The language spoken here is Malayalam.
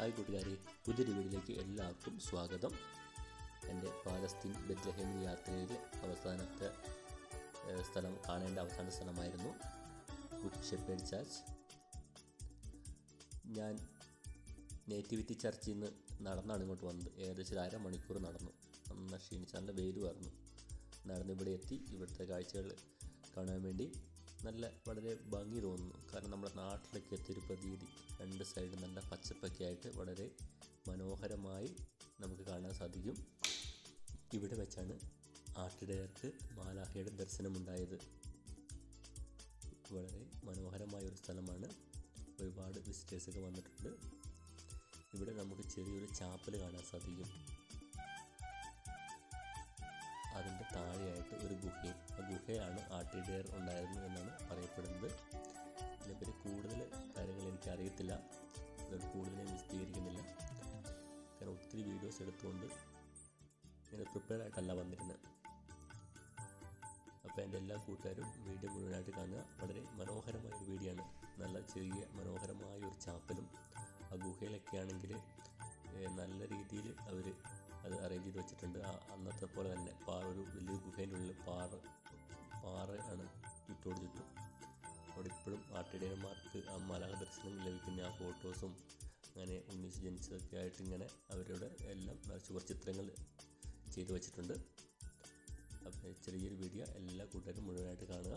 ഹായ് കൂട്ടുകാരെ പുതിയൊരു വീഡിയോയിലേക്ക് എല്ലാവർക്കും സ്വാഗതം. എന്റെ പാലസ്തീൻ ബെത്ലഹേം യാത്രയിലെ അവസാനത്തെ സ്ഥലം കാണേണ്ട അവസാന സ്ഥലമായിരുന്നു ഗുഡ് ചർച്ച്. ഞാൻ നേറ്റിവിറ്റി ചർച്ചിൽ നിന്ന് നടന്നാണ് ഇങ്ങോട്ട് വന്നത്. ഏകദേശം ഒരു അരമണിക്കൂർ നടന്നു. നന്ന ക്ഷീണിച്ച് നല്ല വെയിലുമായിരുന്നു നടന്ന് ഇവിടെ എത്തി. ഇവിടുത്തെ കാഴ്ചകൾ കാണാൻ വേണ്ടി നല്ല വളരെ ഭംഗി തോന്നുന്നു. കാരണം നമ്മുടെ നാട്ടിലേക്ക് എത്തിയൊരു പ്രതീതി. രണ്ട് സൈഡ് നല്ല പച്ചപ്പൊക്കെ ആയിട്ട് വളരെ മനോഹരമായി നമുക്ക് കാണാൻ സാധിക്കും. ഇവിടെ വെച്ചാണ് ആട്ടിടയർക്ക് മാലാഹയുടെ ദർശനമുണ്ടായത്. വളരെ മനോഹരമായ ഒരു സ്ഥലമാണ്. ഒരുപാട് വിസിറ്റേഴ്സൊക്കെ വന്നിട്ടുണ്ട്. ഇവിടെ നമുക്ക് ചെറിയൊരു ചാപ്പൽ കാണാൻ സാധിക്കും. അതിന്റെ താഴെയായിട്ട് ഒരു ഗുഹയും ആ ഗുഹയാണ് ആട്ടിടയർ ഉണ്ടായിരുന്നു എന്നാണ് പറയപ്പെടുന്നത്. ഇതിനെപ്പറ്റി കൂടുതൽ കാര്യങ്ങൾ എനിക്ക് അറിയത്തില്ല അതുകൊണ്ട് കൂടുതൽ ഞാൻ വിശദീകരിക്കുന്നില്ല. കാരണം ഒത്തിരി വീഡിയോസ് എടുത്തുകൊണ്ട് ഇങ്ങനെ പ്രിപ്പയർ ആയിട്ടല്ല വന്നിരുന്നത് അപ്പോൾ എന്റെ എല്ലാ കൂട്ടുകാരും വീഡിയോ മുഴുവനായിട്ട് കാണുക. വളരെ മനോഹരമായ ഒരു വീഡിയോ ആണ്. നല്ല ചെറിയ മനോഹരമായ ഒരു ചാപ്പലും ആ ഗുഹയിലൊക്കെ ആണെങ്കിൽ നല്ല രീതിയിൽ അവർ അത് അറേഞ്ച് ചെയ്ത് വെച്ചിട്ടുണ്ട്. ആ അന്നത്തെ പോലെ തന്നെ പാറ ഒരു വലിയ ഗുഹേന്റെ ഉള്ളിൽ പാറ പാറ ആണ് ചുറ്റോട് ചുറ്റും. അവിടെ ഇപ്പോഴും ആട്ടിടയന്മാർക്ക് ആ മലയാള ദർശനം ലഭിക്കുന്ന ആ ഫോട്ടോസും അങ്ങനെ ഉണ്ണീസ് ജനിച്ചതൊക്കെ ആയിട്ട് ഇങ്ങനെ അവരുടെ എല്ലാം ചുവർ ചിത്രങ്ങൾ ചെയ്തു വച്ചിട്ടുണ്ട്. അപ്പോൾ ചെറിയൊരു വീഡിയോ എല്ലാ കൂട്ടുകാരും മുഴുവനായിട്ട് കാണുക.